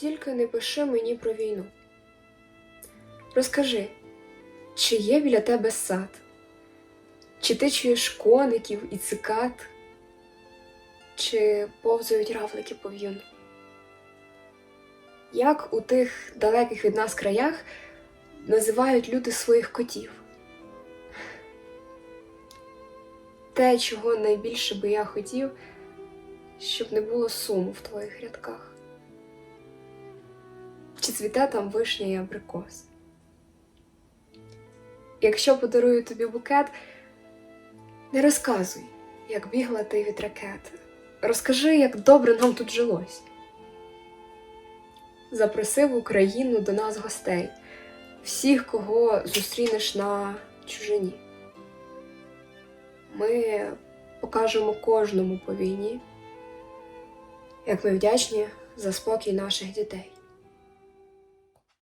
Тільки не пиши мені про війну. Розкажи, чи є біля тебе сад? Чи ти чуєш коників і цикад? Чи повзають равлики по в'юну? Як у тих далеких від нас краях називають люди своїх котів? Те, чого найбільше би я хотів, щоб не було суму в твоїх рядках. Чи цвіте там вишня і абрикос? Якщо подарую тобі букет, не розказуй, як бігла ти від ракет. Розкажи, як добре нам тут жилось. Запроси в Україну до нас гостей, всіх, кого зустрінеш на чужині. Ми покажемо кожному по війні, як ми вдячні за спокій наших дітей.